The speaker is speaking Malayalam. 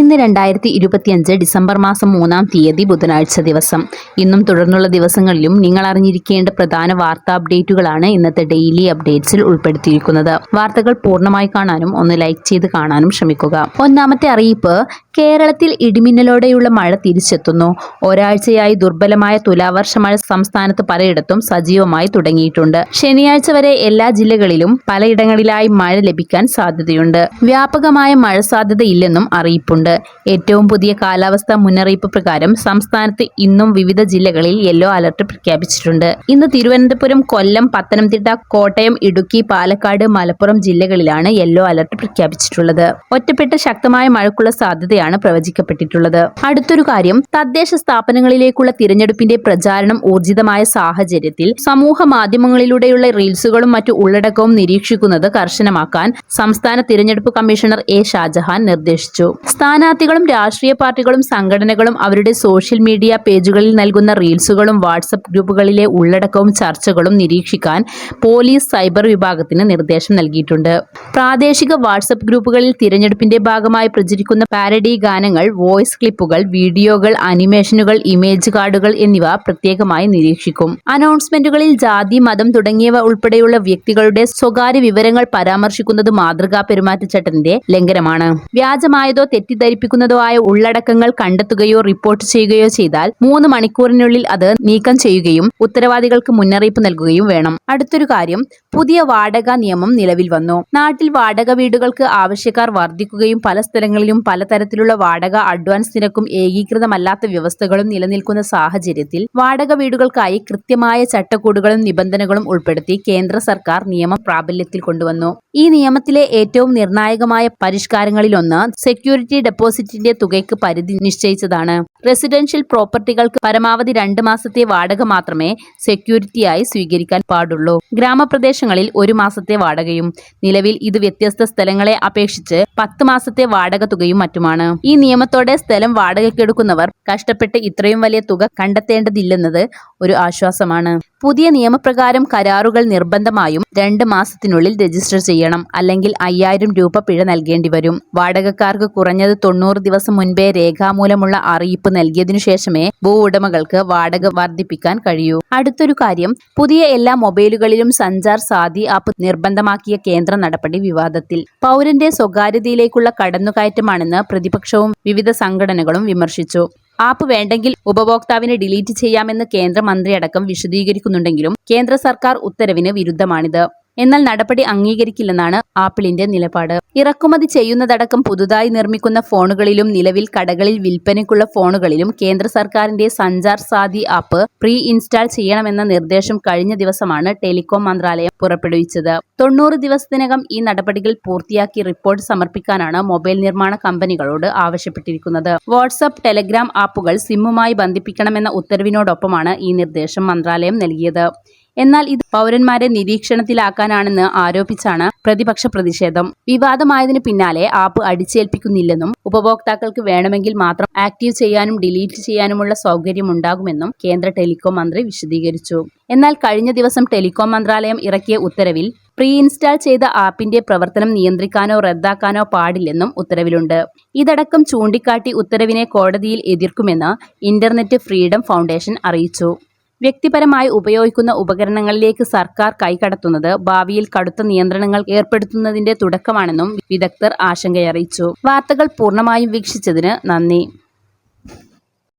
ഇന്ന് രണ്ടായിരത്തി ഇരുപത്തിയഞ്ച് ഡിസംബർ മാസം മൂന്നാം തീയതി ബുധനാഴ്ച ദിവസം. ഇന്നും തുടർന്നുള്ള ദിവസങ്ങളിലും നിങ്ങൾ അറിഞ്ഞിരിക്കേണ്ട പ്രധാന വാർത്താ അപ്ഡേറ്റുകളാണ് ഇന്നത്തെ ഡെയിലി അപ്ഡേറ്റ്സിൽ ഉൾപ്പെടുത്തിയിരിക്കുന്നത്. വാർത്തകൾ പൂർണമായി കാണാനും ഒന്ന് ലൈക്ക് ചെയ്ത് കാണാനും ശ്രമിക്കുക. ഒന്നാമത്തെ അറിയിപ്പ് കേരളത്തിൽ ഇടിമിന്നലോടെയുള്ള മഴ തിരിച്ചെത്തുന്നു. ഒരാഴ്ചയായി ദുർബലമായ തുലാവർഷ മഴ സംസ്ഥാനത്ത് പലയിടത്തും സജീവമായി തുടങ്ങിയിട്ടുണ്ട്. ശനിയാഴ്ച വരെ എല്ലാ ജില്ലകളിലും പലയിടങ്ങളിലായി മഴ ലഭിക്കാൻ സാധ്യതയുണ്ട്. വ്യാപകമായ മഴ സാധ്യതയില്ലെന്നും അറിയിപ്പുണ്ട്. ഏറ്റവും പുതിയ കാലാവസ്ഥാ മുന്നറിയിപ്പ് പ്രകാരം സംസ്ഥാനത്ത് ഇന്നും വിവിധ ജില്ലകളിൽ യെല്ലോ അലർട്ട് പ്രഖ്യാപിച്ചിട്ടുണ്ട്. ഇന്ന് തിരുവനന്തപുരം കൊല്ലം പത്തനംതിട്ട കോട്ടയം ഇടുക്കി പാലക്കാട് മലപ്പുറം ജില്ലകളിലാണ് യെല്ലോ അലർട്ട് പ്രഖ്യാപിച്ചിട്ടുള്ളത്. ഒറ്റപ്പെട്ട ശക്തമായ മഴക്കുള്ള സാധ്യതയാണ് പ്രവചിക്കപ്പെട്ടിട്ടുള്ളത്. അടുത്തൊരു കാര്യം തദ്ദേശ സ്ഥാപനങ്ങളിലേക്കുള്ള തിരഞ്ഞെടുപ്പിന്റെ പ്രചാരണം ഊർജിതമായ സാഹചര്യത്തിൽ സമൂഹ മാധ്യമങ്ങളിലൂടെയുള്ള റീൽസുകളും മറ്റു ഉള്ളടക്കവും നിരീക്ഷിക്കുന്നത് കർശനമാക്കാൻ സംസ്ഥാന തിരഞ്ഞെടുപ്പ് കമ്മീഷണർ എ ഷാജഹാൻ നിർദ്ദേശിച്ചു. സ്ഥാനാർത്ഥികളും രാഷ്ട്രീയ പാർട്ടികളും സംഘടനകളും അവരുടെ സോഷ്യൽ മീഡിയ പേജുകളിൽ നൽകുന്ന റീൽസുകളും വാട്സപ്പ് ഗ്രൂപ്പുകളിലെ ഉള്ളടക്കവും ചർച്ചകളും നിരീക്ഷിക്കാൻ പോലീസ് സൈബർ വിഭാഗത്തിന് നിർദ്ദേശം നൽകിയിട്ടുണ്ട്. പ്രാദേശിക വാട്സപ്പ് ഗ്രൂപ്പുകളിൽ തിരഞ്ഞെടുപ്പിന്റെ ഭാഗമായി പ്രചരിക്കുന്ന പാരഡി ഗാനങ്ങൾ വോയിസ് ക്ലിപ്പുകൾ വീഡിയോകൾ അനിമേഷനുകൾ ഇമേജ് കാർഡുകൾ എന്നിവ പ്രത്യേകമായി നിരീക്ഷിക്കും. അനൗൺസ്മെന്റുകളിൽ ജാതി മതം തുടങ്ങിയവ ഉൾപ്പെടെയുള്ള വ്യക്തികളുടെ സ്വകാര്യ വിവരങ്ങൾ പരാമർശിക്കുന്നത് മാതൃകാ പെരുമാറ്റച്ചട്ടത്തിന്റെ ലംഘനമാണ്. വ്യാജമായതോ തെറ്റിദ്ധരിപ്പിക്കുന്നതോ ആയ ഉള്ളടക്കങ്ങൾ കണ്ടെത്തുകയോ റിപ്പോർട്ട് ചെയ്യുകയോ ചെയ്താൽ മൂന്ന് മണിക്കൂറിനുള്ളിൽ അത് നീക്കം ചെയ്യുകയും ഉത്തരവാദികൾക്ക് മുന്നറിയിപ്പ് നൽകുകയും വേണം. അടുത്തൊരു കാര്യം പുതിയ വാടക നിയമം നിലവിൽ വന്നു. നാട്ടിൽ വാടക വീടുകൾക്ക് ആവശ്യക്കാർ വർദ്ധിക്കുകയും പല സ്ഥലങ്ങളിലും പലതരത്തിലുള്ള വാടക അഡ്വാൻസ് നിരക്കും ഏകീകൃതമല്ലാത്ത വ്യവസ്ഥകളും നിലനിൽക്കുന്ന സാഹചര്യത്തിൽ വാടക വീടുകൾക്കായി കൃത്യമായ ചട്ടക്കൂടുകളും നിബന്ധനകളും ഉൾപ്പെടുത്തി കേന്ദ്ര സർക്കാർ നിയമം പ്രാബല്യത്തിൽ കൊണ്ടുവന്നു. ഈ നിയമത്തിലെ ഏറ്റവും നിർണായകമായ പരിഷ്കാരങ്ങളിലൊന്ന് സെക്യൂരിറ്റി ഡെപ്പോസിറ്റിന്റെ തുകയ്ക്ക് പരിധി നിശ്ചയിച്ചതാണ്. റെസിഡൻഷ്യൽ പ്രോപ്പർട്ടികൾക്ക് പരമാവധി രണ്ട് മാസത്തെ വാടക മാത്രമേ സെക്യൂരിറ്റിയായി സ്വീകരിക്കാൻ പാടുള്ളൂ. ഗ്രാമപ്രദേശങ്ങളിൽ ഒരു മാസത്തെ വാടകയും നിലവിൽ ഇത് വ്യത്യസ്ത സ്ഥലങ്ങളെ അപേക്ഷിച്ച് പത്ത് മാസത്തെ വാടക തുകയും മറ്റുമാണ്. ഈ നിയമത്തോടെ സ്ഥലം വാടകയ്ക്കെടുക്കുന്നവർ കഷ്ടപ്പെട്ട് ഇത്രയും വലിയ തുക കണ്ടെത്തേണ്ടതില്ലെന്നത് ഒരു ആശ്വാസമാണ്. പുതിയ നിയമപ്രകാരം കരാറുകൾ നിർബന്ധമായും രണ്ട് മാസത്തിനുള്ളിൽ രജിസ്റ്റർ ചെയ്യണം. അല്ലെങ്കിൽ അയ്യായിരം രൂപ പിഴ നൽകേണ്ടി വരും. വാടകക്കാർക്ക് കുറഞ്ഞത് തൊണ്ണൂറ് ദിവസം മുൻപേ രേഖാമൂലമുള്ള അറിയിപ്പ് നൽകിയതിനു ശേഷമേ ഭൂ ഉടമകൾക്ക് വാടക വർദ്ധിപ്പിക്കാൻ കഴിയൂ. അടുത്തൊരു കാര്യം. പുതിയ എല്ലാ മൊബൈലുകളിലും സഞ്ചാർ സാധി ആപ്പ് നിർബന്ധമാക്കിയ കേന്ദ്ര നടപടി വിവാദത്തിൽ. പൗരന്റെ സ്വകാര്യതയിലേക്കുള്ള കടന്നുകയറ്റമാണെന്ന് പ്രതിപക്ഷവും വിവിധ സംഘടനകളും വിമർശിച്ചു. ആപ്പ് വേണ്ടെങ്കിൽ ഉപഭോക്താവിനെ ഡിലീറ്റ് ചെയ്യാമെന്ന് കേന്ദ്രമന്ത്രി അടക്കം വിശദീകരിക്കുന്നുണ്ടെങ്കിലും കേന്ദ്ര സർക്കാർ ഉത്തരവിന് വിരുദ്ധമാണിത്. എന്നാൽ നടപടി അംഗീകരിക്കില്ലെന്നാണ് ആപ്പിളിന്റെ നിലപാട്. ഇറക്കുമതി ചെയ്യുന്നതടക്കം പുതുതായി നിർമ്മിക്കുന്ന ഫോണുകളിലും നിലവിൽ കടകളിൽ വിൽപ്പനയ്ക്കുള്ള ഫോണുകളിലും കേന്ദ്ര സർക്കാരിന്റെ സഞ്ചാർ സാധി ആപ്പ് പ്രീ ഇൻസ്റ്റാൾ ചെയ്യണമെന്ന നിർദ്ദേശം കഴിഞ്ഞ ദിവസമാണ് ടെലികോം മന്ത്രാലയം പുറപ്പെടുവിച്ചത്. തൊണ്ണൂറ് ദിവസത്തിനകം ഈ നടപടികൾ പൂർത്തിയാക്കി റിപ്പോർട്ട് സമർപ്പിക്കാനാണ് മൊബൈൽ നിർമ്മാണ കമ്പനികളോട് ആവശ്യപ്പെട്ടിരിക്കുന്നത്. വാട്സ്ആപ്പ് ടെലഗ്രാം ആപ്പുകൾ സിമ്മുമായി ബന്ധിപ്പിക്കണമെന്ന ഉത്തരവിനോടൊപ്പമാണ് ഈ നിർദ്ദേശം മന്ത്രാലയം നൽകിയത്. എന്നാൽ ഇത് പൗരന്മാരെ നിരീക്ഷണത്തിലാക്കാനാണെന്ന് ആരോപിച്ചാണ് പ്രതിപക്ഷ പ്രതിഷേധം. വിവാദമായതിന് പിന്നാലെ ആപ്പ് അടിച്ചേൽപ്പിക്കുന്നില്ലെന്നും ഉപഭോക്താക്കൾക്ക് വേണമെങ്കിൽ മാത്രം ആക്റ്റീവ് ചെയ്യാനും ഡിലീറ്റ് ചെയ്യാനുമുള്ള സൗകര്യമുണ്ടാകുമെന്നും കേന്ദ്ര ടെലികോം മന്ത്രി വിശദീകരിച്ചു. എന്നാൽ കഴിഞ്ഞ ദിവസം ടെലികോം മന്ത്രാലയം ഇറക്കിയ ഉത്തരവിൽ പ്രീ ഇൻസ്റ്റാൾ ചെയ്ത ആപ്പിന്റെ പ്രവർത്തനം നിയന്ത്രിക്കാനോ റദ്ദാക്കാനോ പാടില്ലെന്നും ഉത്തരവിലുണ്ട്. ഇതടക്കം ചൂണ്ടിക്കാട്ടി ഉത്തരവിനെ കോടതിയിൽ എതിർക്കുമെന്ന് ഇന്റർനെറ്റ് ഫ്രീഡം ഫൗണ്ടേഷൻ അറിയിച്ചു. വ്യക്തിപരമായി ഉപയോഗിക്കുന്ന ഉപകരണങ്ങളിലേക്ക് സർക്കാർ കൈകടത്തുന്നത് ഭാവിയിൽ കടുത്ത നിയന്ത്രണങ്ങൾ ഏർപ്പെടുത്തുന്നതിന്റെ തുടക്കമാണെന്നും വിദഗ്ധർ ആശങ്കയറിയിച്ചു. വാർത്തകൾ പൂർണമായും വീക്ഷിച്ചതിന് നന്ദി.